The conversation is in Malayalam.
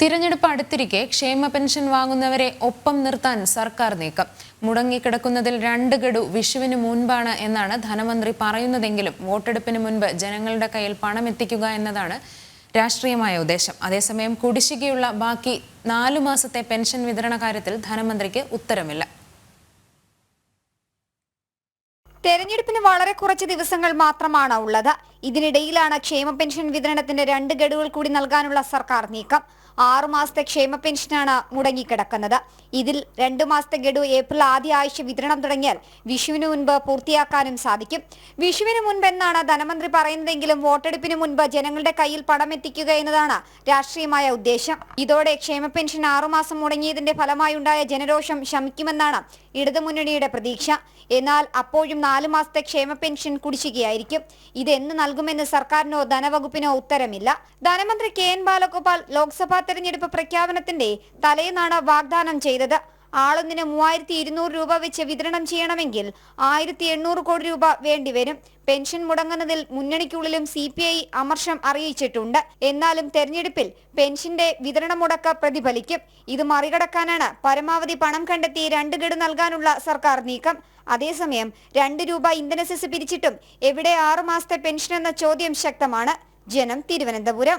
തിരഞ്ഞെടുപ്പ് അടുത്തിരിക്കെ ക്ഷേമ പെൻഷൻ വാങ്ങുന്നവരെ ഒപ്പം നിർത്താൻ സർക്കാർ നീക്കം. മുടങ്ങിക്കിടക്കുന്നതിൽ രണ്ട് ഗഡു വിഷുവിന് മുൻപാണ് എന്നാണ് ധനമന്ത്രി പറയുന്നതെങ്കിലും വോട്ടെടുപ്പിന് മുൻപ് ജനങ്ങളുടെ കയ്യിൽ പണം എത്തിക്കുക എന്നതാണ് രാഷ്ട്രീയമായ ഉദ്ദേശം. അതേസമയം കുടിശ്ശികയുള്ള ബാക്കി നാലു മാസത്തെ പെൻഷൻ വിതരണ കാര്യത്തിൽ ധനമന്ത്രിക്ക് ഉത്തരമില്ല. തെരഞ്ഞെടുപ്പിന് വളരെ കുറച്ച് ദിവസങ്ങൾ മാത്രമാണ് ഉള്ളത്. ഇതിനിടയിലാണ് ക്ഷേമ പെൻഷൻ വിതരണത്തിന്റെ രണ്ട് ഗഡുകൾ കൂടി നൽകാനുള്ള സർക്കാർ നീക്കം. ആറു മാസത്തെ ക്ഷേമ പെൻഷനാണ് മുടങ്ങിക്കിടക്കുന്നത്. ഇതിൽ രണ്ടു മാസത്തെ ഗഡു ഏപ്രിൽ ആദ്യ ആഴ്ച വിതരണം തുടങ്ങിയാൽ വിഷുവിന് മുൻപ് പൂർത്തിയാക്കാനും സാധിക്കും. വിഷുവിന് മുൻപ് എന്നാണ് ധനമന്ത്രി പറയുന്നതെങ്കിലും വോട്ടെടുപ്പിന് മുൻപ് ജനങ്ങളുടെ കയ്യിൽ പണം എത്തിക്കുക എന്നതാണ് രാഷ്ട്രീയമായ ഉദ്ദേശം. ഇതോടെ ക്ഷേമ പെൻഷൻ ആറുമാസം മുടങ്ങിയതിന്റെ ഫലമായി ഉണ്ടായ ജനരോഷം ശമിക്കുമെന്നാണ് ഇടതുമുന്നണിയുടെ പ്രതീക്ഷ. എന്നാൽ അപ്പോഴും നാലു മാസത്തെ ക്ഷേമ പെൻഷൻ കുടിശ്ശികയായിരിക്കും. ഇതെന്ന് നൽകുമെന്ന് സർക്കാരിനോ ധനവകുപ്പിനോ ഉത്തരമില്ല. ധനമന്ത്രി കെ എൻ ബാലഗോപാൽ ലോക്സഭാ തെരഞ്ഞെടുപ്പ് പ്രഖ്യാപനത്തിന്റെ തലേന്നാണ് വാഗ്ദാനം ചെയ്തത്. ആളൊന്നിന് മൂവായിരത്തി ഇരുന്നൂറ് രൂപ വെച്ച് വിതരണം ചെയ്യണമെങ്കിൽ ആയിരത്തി എണ്ണൂറ് കോടി രൂപ വേണ്ടിവരും പെൻഷൻ മുടങ്ങുന്നതിൽ മുന്നണിക്കുള്ളിലും സി പി ഐ അമർഷം അറിയിച്ചിട്ടുണ്ട്. എന്നാലും തെരഞ്ഞെടുപ്പിൽ പെൻഷന്റെ വിതരണ മുടക്ക പ്രതിഫലിക്കും. ഇത് മറികടക്കാനാണ് പരമാവധി പണം കണ്ടെത്തി രണ്ട് ഗഡു നൽകാനുള്ള സർക്കാർ നീക്കം. അതേസമയം രണ്ട് രൂപ ഇന്ധന സെസ് പിരിച്ചിട്ടും എവിടെ ആറുമാസത്തെ പെൻഷൻ എന്ന ചോദ്യം ശക്തമാണ്. ജനം തിരുവനന്തപുരം.